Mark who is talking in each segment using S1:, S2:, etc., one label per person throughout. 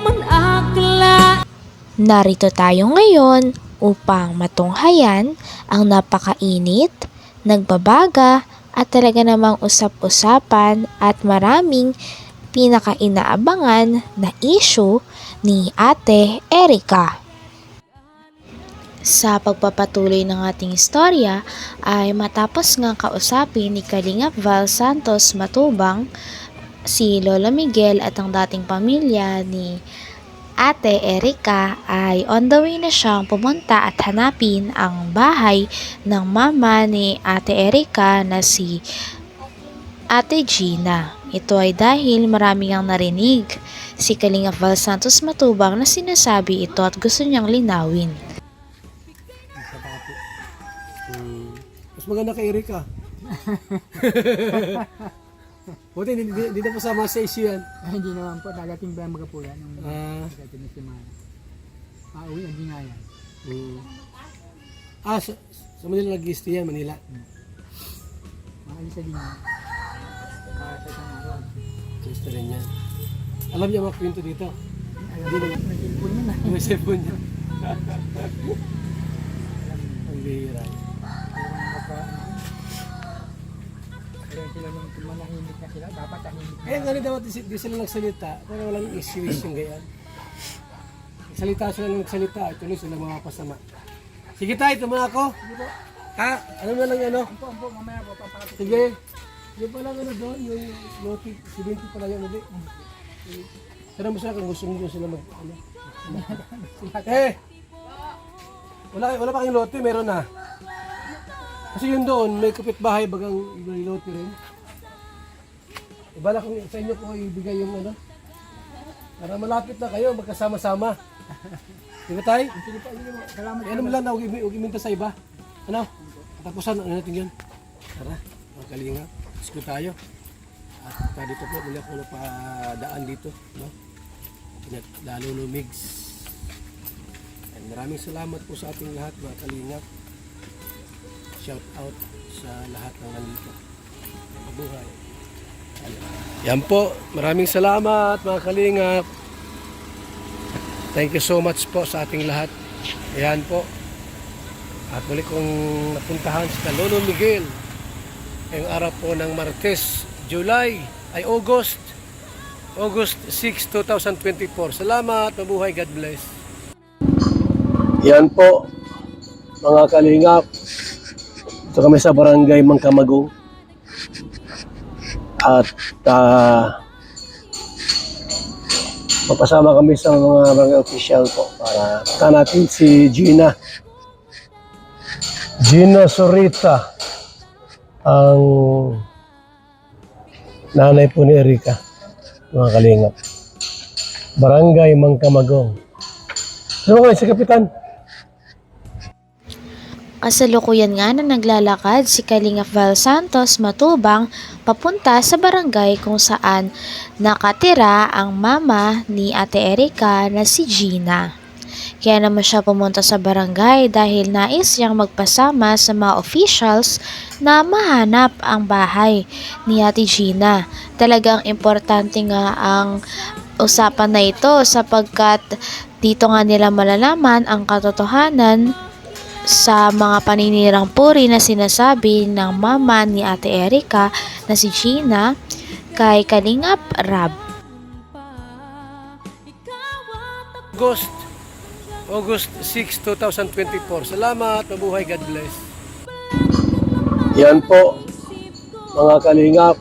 S1: man akla
S2: Narito tayo ngayon upang matunghayan ang napakainit, nagbabaga at talaga namang usap-usapan at maraming pinakainaabangan na issue ni Ate Erika. Sa pagpapatuloy ng ating istorya ay matapos nga kausapin ni Kalingap Val Santos Matubang si Lola Miguel at ang dating pamilya ni Ate Erika ay on the way na siyang pumunta at hanapin ang bahay ng mama ni Ate Erika na si Ate Gina. Ito ay dahil marami ang narinig si Kalinga Val Santos Matubang na sinasabi ito at gusto niyang linawin.
S3: Mas maganda kay Erika. Buti, hindi, hindi, hindi na pasama sa issue yan.
S4: Ay, hindi naman po. Dadating ba ang mga po yan? Nung
S3: Ah,
S4: dadating na si Mara. Pauwi ang gingayan.
S3: hmm. ah sa, sa Manila nag-stay yan, Manila.
S4: Maalis sa gingayan. Para sa isang araw.
S3: Gusto rin yan. Alam niya mga kwento dito.
S4: Alam mo, cellphone niya na.
S3: Yung cellphone niya. Ang bihira.
S4: Manahimik na sila, dapat tahimik na.
S3: Eh, nga dapat di, sila nagsalita. Pero walang issues yung ganyan. Salita sila ng nagsalita, tuloy sila mapapasama. Sige tayo, tuma ako. Ha? Ano na lang ano?
S4: Ampo, ampo, mamaya po, papakapit.
S3: Sige. Yung pala ano doon, yung noti, 70 pala yung uli. Sana mo sila kung gusto nyo sila mag, ano. eh! Wala, wala pa kayong lote, meron na. Kasi yun doon, may kapitbahay bagang may lote rin. Ibala kung sa inyo ko ibigay yung ano. Para malapit na kayo, magkasama-sama. Di ba tayo?
S4: Sige po, sige po. Salamat.
S3: Ano mo lang na, huwag iminta sa iba. Ano? Katapusan, ano natin yan? Tara, mga kalinga. Go tayo. At uh, dito po, muli ako napadaan dito. No? Lalo lumigs. And maraming salamat po sa ating lahat, mga kalinga. Shout out sa lahat ng nandito. Mabuhay. Yan po. Maraming salamat, mga kalingap. Thank you so much po sa ating lahat. Ayan po. At muli kong napuntahan si Lolo Miguel. Ngayong araw po ng Martes, July, ay August. August 6, 2024. Salamat, mabuhay, God bless. Yan po, mga kalingap. Ito kami sa barangay Mangkamagong. At ah, Papasama kami sa mga barangay official po para natin si Gina. Gina Sorita, ang nanay po ni Erika, mga kalingap. Barangay Mangkamagong. Ano ko si Kapitan?
S2: Kasalukuyan nga na naglalakad si Kalingap Val Santos Matubang papunta sa barangay kung saan nakatira ang mama ni Ate Erika na si Gina. Kaya naman siya pumunta sa barangay dahil nais niyang magpasama sa mga officials na mahanap ang bahay ni Ate Gina. Talagang importante nga ang usapan na ito sapagkat dito nga nila malalaman ang katotohanan sa mga paninirang puri na sinasabi ng mama ni Ate Erika na si Gina kay Kalingap Rab.
S3: August, August 6, 2024. Salamat, mabuhay, God bless. Yan po, mga kalingap.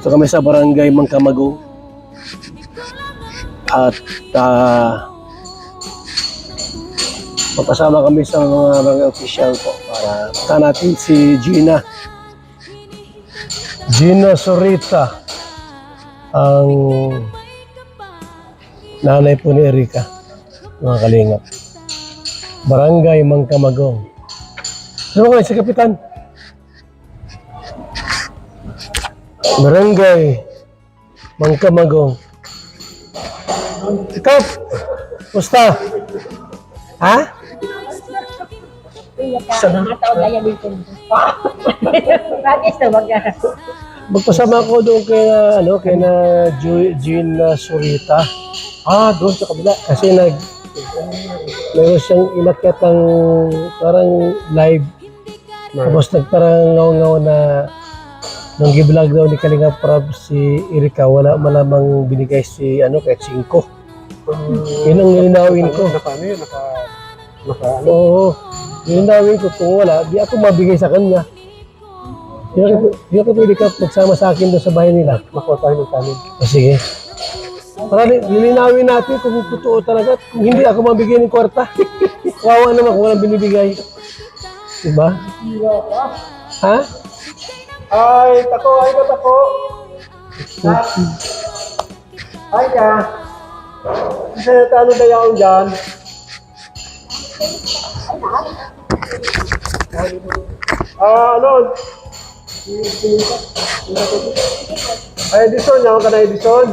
S3: Ito kami sa barangay Mangkamagong. At ah, papasama kami sa mga barangay official po para punta natin si Gina. Gina Sorita, ang nanay po ni Erika, mga kalingap. Barangay Mangkamagong. Ano ko si Kapitan? Barangay Mangkamagong. Kap! Musta? Ha? Sana, magpasama ko doon kay na, ano, kay na Ju- Gina Surita. Ah, doon sa kabila. Kasi nag... Meron siyang inakyatang parang live. Tapos nagparang ngaw-ngaw na nung giblog daw ni Kalinga Prab si Erika, wala malamang binigay si ano kahit 5. Yun ang nilinawin ko.
S5: Naka ano yun, naka... Naka ano?
S3: Oo. Nilinawin ko kung wala, di ako mabigay sa kanya. Di ako, di ako pwede ka magsama sa akin doon sa bahay nila.
S5: Makuha tayo ng kanin.
S3: O sige. Para li- lilinawin natin kung totoo talaga. at Kung hindi ako mabigay ng kwarta. Kawawa naman kung walang binibigay. Diba? Ha?
S5: Ay, tako, ay ka tako. Ay ka. Isa na tano na yaon dyan. Ah, ano? Ay, Edison, yaman ka na Edison.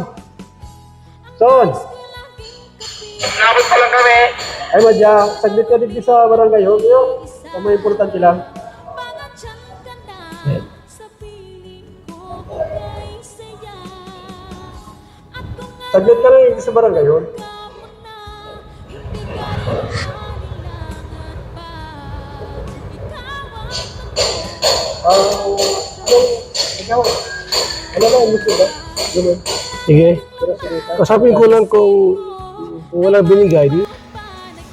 S5: Son. Nabot pa lang kami. Ay, madya, saglit ka dito sa barangay, ho. Yo, ang may importante lang. Saglit ka lang dito sa barangay, ho. Ah, ano, ano ba ang gusto ba? Ganun.
S3: Sige.
S5: Pero sige ka.
S3: Kasapin ko lang kung, kung walang binigay. Di,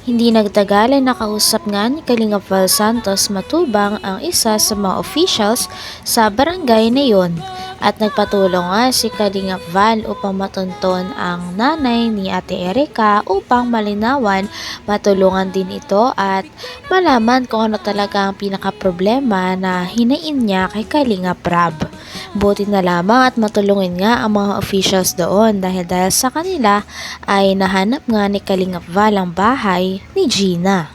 S2: Hindi nagtagal ay nakausap nga ni Kalinga Val Santos Matubang ang isa sa mga officials sa barangay na yon at nagpatulong nga si Kalinga Val upang matunton ang nanay ni Ate Erika upang malinawan, matulungan din ito at malaman kung ano talaga ang pinaka-problema na hinain niya kay Kalinga Prab. Buti na lamang at matulungin nga ang mga officials doon dahil dahil sa kanila ay nahanap nga ni Kalingap Val ang bahay ni Gina.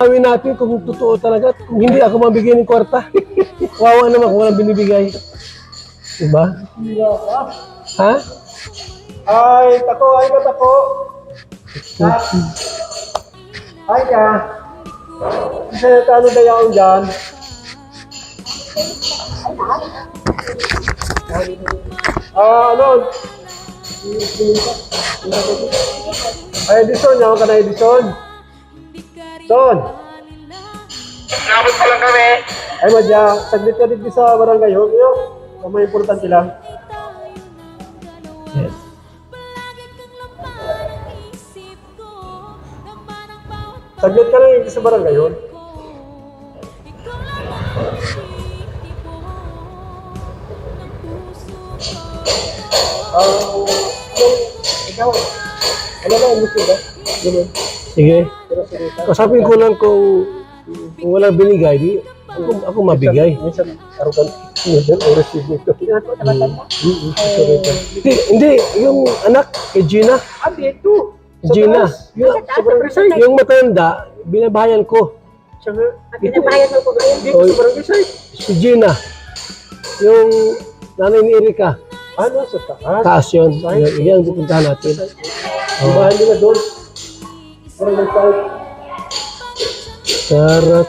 S3: Gawin natin kung totoo talaga. at Kung hindi ako mabigay ng kwarta. Kawawa naman kung walang binibigay. Diba? Ha?
S5: Ay, tako, ay ka tako. Ah. Ay ka. Isa na tano na yaon dyan. Ah, ano? Ay, Edison, yaman ka na Edison. Son. Nabot pa lang kami. Ay, madya, saglit ka dito sa barangay, ho. Yo, ang may importante lang.
S3: Yes.
S5: Saglit ka lang dito sa barangay, ho. Ano, ikaw, ano ba ang gusto ba? Ganun.
S3: Sige. Kasapin ko lang kung, kung walang binigay. Di, ako, ako mabigay.
S5: Minsan, arrogant. Minsan, o receive nito.
S3: Mm, Hindi, hindi. Yung anak kay Gina.
S5: Ah, dito.
S3: Gina.
S5: Yung, sobrang.
S3: Yung matanda, binabayan ko.
S5: Pinabayad mo po ngayon. Dito
S3: Oy.
S5: sa barangay side.
S3: Si Gina. Yung nanay ni Erika.
S5: Ano, sa taas.
S3: Taas yun. Yan, yan ang pupuntahan natin.
S5: Ang bahay nila doon. Barangay side.
S3: Sarap.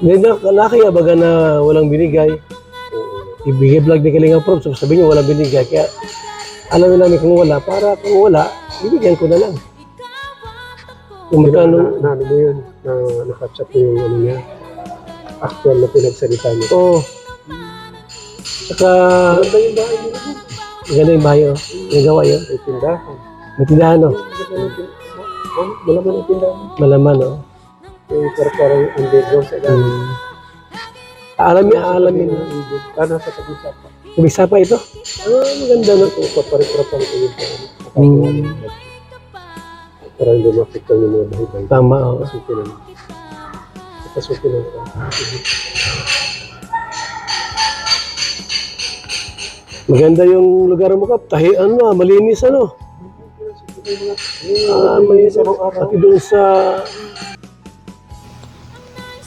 S3: Hindi na, nakaya baga na walang binigay. Ibigay vlog ni Kalinga Prof. So sabi niyo walang binigay. Kaya alamin namin kung wala. Para kung wala, bibigyan ko na lang. Kung
S5: Na,
S3: magkano.
S5: na, ano mo yun? Na nakatsak mo yung ano niya. Actual na pinagsalita niya.
S3: Oo. Saka,
S5: Maganda yung bahay nila.
S3: maganda yung bayo. Yung gawa yun.
S5: May tindahan.
S3: May tindahan, no?
S5: Oh, Malaman ang tindahan.
S3: Malaman, no?
S5: Yung parang underground sa ilalim.
S3: Hmm. Aalamin. no?
S5: Ano sa pag-usapan?
S3: Kumisa pa ito?
S5: Ah, maganda na ito. Papariparapan ko yun.
S3: Hmm.
S5: Para hindi mapikta yung mga bahay-bahay.
S3: Tama, oh. oo.
S5: Pasukin na. Pasukin na.
S3: Maganda yung lugar mo, Kap. Tahi, ano, ah, malinis, ano? Ah, may pati doon sa...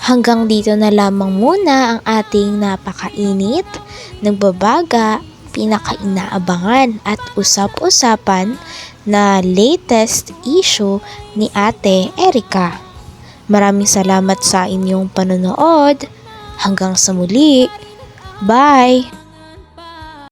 S2: Hanggang dito na lamang muna ang ating napakainit, nagbabaga, pinakainaabangan at usap-usapan na latest issue ni Ate Erika. Maraming salamat sa inyong panonood. Hanggang sa muli. Bye!